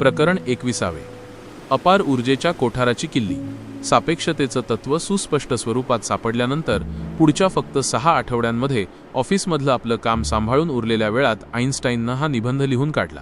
प्रकरण एकविसावे. अपार ऊर्जेच्या कोठाराची किल्ली. सापेक्षतेचं तत्व सुस्पष्ट स्वरूपात सापडल्यानंतर पुढच्या फक्त सहा आठवड्यांमध्ये ऑफिसमधलं आपलं काम सांभाळून उरलेल्या वेळात आईन्स्टाईननं हा निबंध लिहून काढला.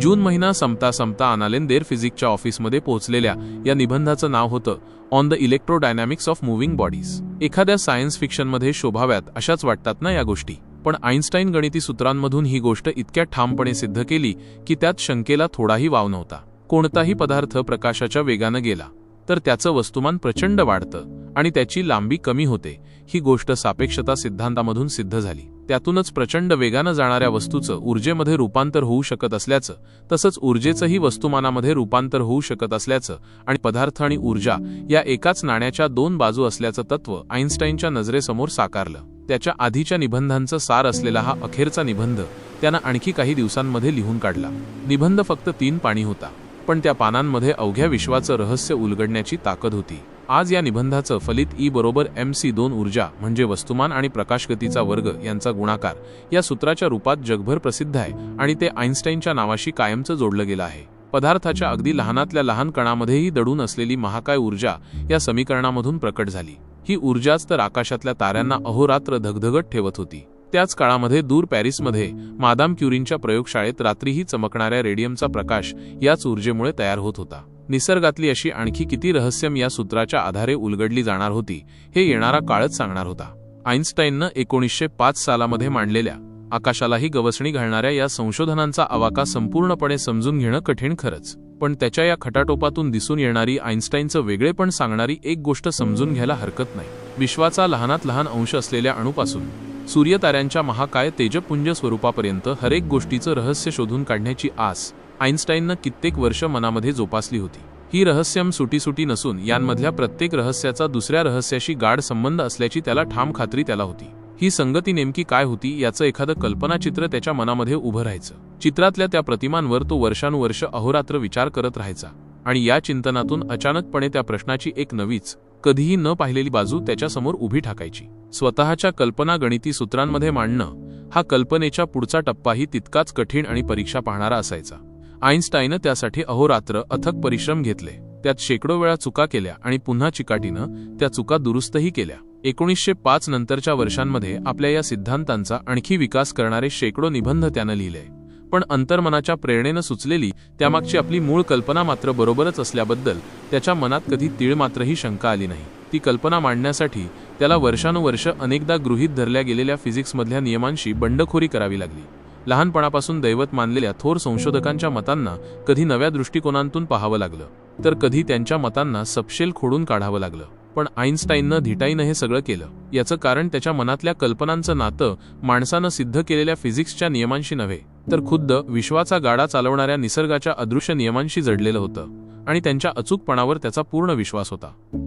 जून महिना संपता संपता अनालेंदेर फिजिक्सच्या ऑफिसमध्ये पोहोचलेल्या या निबंधाचं नाव होतं on the electrodynamics of moving bodies एखाद्या सायन्स फिक्शनमध्ये शोभाव्यात अशाच वाटतात ना या गोष्टी? पण आईन्स्टाईन गणिती सूत्रांमधून ही गोष्ट इतक्या ठामपणे सिद्ध केली की त्यात शंकेला थोडाही वाव नव्हता. कोणताही पदार्थ प्रकाशाच्या वेगानं गेला तर त्याचं वस्तुमान प्रचंड वाढतं आणि त्याची लांबी कमी होते. ही गोष्ट सापेक्षता सिद्धांतामधून सिद्ध झाली. त्यातूनच प्रचंड वेगानं जाणाऱ्या वस्तूचं ऊर्जेमध्ये रूपांतर होऊ शकत असल्याचं तसंच ऊर्जेचंही वस्तुमानामध्ये रूपांतर होऊ शकत असल्याचं आणि पदार्थ आणि ऊर्जा या एकाच नाण्याच्या दोन बाजू असल्याचं तत्व आईन्स्टाईनच्या नजरेसमोर साकारलं. त्याच्या आधीच्या निबंधांचं सार असलेला हा अखेरचा निबंध त्यानं आणखी काही दिवसांमध्ये लिहून काढला. निबंध फक्त तीन पाणी होता पण त्या पानांमध्ये अवघ्या विश्वाचं रहस्य उलगडण्याची ताकद होती. आज या निबंधाचं फलित ई बरोबर एम सी दोन ऊर्जा म्हणजे वस्तुमान आणि प्रकाशगतीचा वर्ग यांचा गुणाकार या सूत्राच्या रूपात जगभर प्रसिद्ध आहे आणि ते आईन्स्टाईनच्या नावाशी कायमचं जोडलं गेलं आहे. पदार्थाच्या अगदी लहानातल्या लहान कणामध्येही दडून असलेली महाकाय ऊर्जा या समीकरणामधून प्रकट झाली. ही ऊर्जाच तर आकाशातल्या ताऱ्यांना अहोरात्र धगधगत ठेवत होती. त्याच काळामध्ये दूर पॅरिसमध्ये मादाम क्युरींच्या प्रयोगशाळेत रात्रीही चमकणाऱ्या रेडियमचा प्रकाश याच ऊर्जेमुळे तयार होत होता. निसर्गातली अशी आणखी किती रहस्यम या सूत्राच्या आधारे उलगडली जाणार होती हे येणारा काळच सांगणार होता. आईन्स्टाईननं एकोणीसशे पाच सालामध्ये मांडलेल्या आकाशालाही गवसणी घालणाऱ्या या संशोधनांचा आवाका संपूर्णपणे समजून घेणं कठीण खरंच. पण त्याच्या या खटाटोपातून दिसून येणारी आईन्स्टाईनचं वेगळेपण सांगणारी एक गोष्ट समजून घ्यायला हरकत नाही. विश्वाचा लहानात लहान अंश असलेल्या अणूपासून सूर्यताऱ्यांच्या महाकाय तेजपुंज स्वरूपापर्यंत हरेक गोष्टीचं रहस्य शोधून काढण्याची आस आईन्स्टाईननं कित्येक वर्ष मनामध्ये जोपासली होती. ही रहस्यम सुटीसुटी नसून यांमधल्या प्रत्येक रहस्याचा दुसऱ्या रहस्याशी गाढ संबंध असल्याची त्याला ठाम खात्री त्याला होती. ही संगती नेमकी काय होती याचं एखादं कल्पनाचित्र त्याच्या मनामध्ये उभं राहायचं. चित्रातल्या त्या प्रतिमांवर तो वर्षानुवर्ष अहोरात्र विचार करत राहायचा आणि या चिंतनातून अचानकपणे त्या प्रश्नाची एक नवीच कधीही न पाहिलेली बाजू त्याच्यासमोर उभी ठाकायची. स्वतःच्या कल्पना गणिती सूत्रांमध्ये मांडणं हा कल्पनेच्या पुढचा टप्पाही तितकाच कठीण आणि परीक्षा पाहणारा असायचा. आईन्स्टाईनं त्यासाठी अहोरात्र अथक परिश्रम घेतले. त्यात शेकडो वेळा चुका केल्या आणि पुन्हा चिकाटीनं त्या चुका दुरुस्तही केल्या. एकोणीसशे पाच नंतरच्या वर्षांमध्ये आपल्या या सिद्धांतांचा आणखी विकास करणारे शेकडो निबंध त्यानं लिहिले. पण अंतर्मनाच्या प्रेरणेनं सुचलेली त्यामागची आपली मूळ कल्पना मात्र बरोबरच असल्याबद्दल त्याच्या मनात कधी तीळ मात्रही शंका आली नाही. ती कल्पना मांडण्यासाठी त्याला वर्षानुवर्ष अनेकदा गृहीत धरल्या गेलेल्या फिजिक्समधल्या नियमांशी बंडखोरी करावी लागली. लहानपणापासून दैवत मानलेल्या थोर संशोधकांच्या मतांना कधी नव्या दृष्टिकोनांतून पाहावं लागलं. तर कधी त्यांच्या मतांना सपशेल खोडून काढावं लागलं. पण आईन्स्टाईननं धिटाईनं हे सगळं केलं. याचं कारण त्याच्या मनातल्या कल्पनांचं नातं माणसानं सिद्ध केलेल्या फिजिक्सच्या नियमांशी नव्हे तर खुद्द विश्वाचा गाडा चालवणाऱ्या निसर्गाच्या अदृश्य नियमांशी जडलेलं होतं. आणि त्यांच्या अचूकपणावर त्याचा पूर्ण विश्वास होता.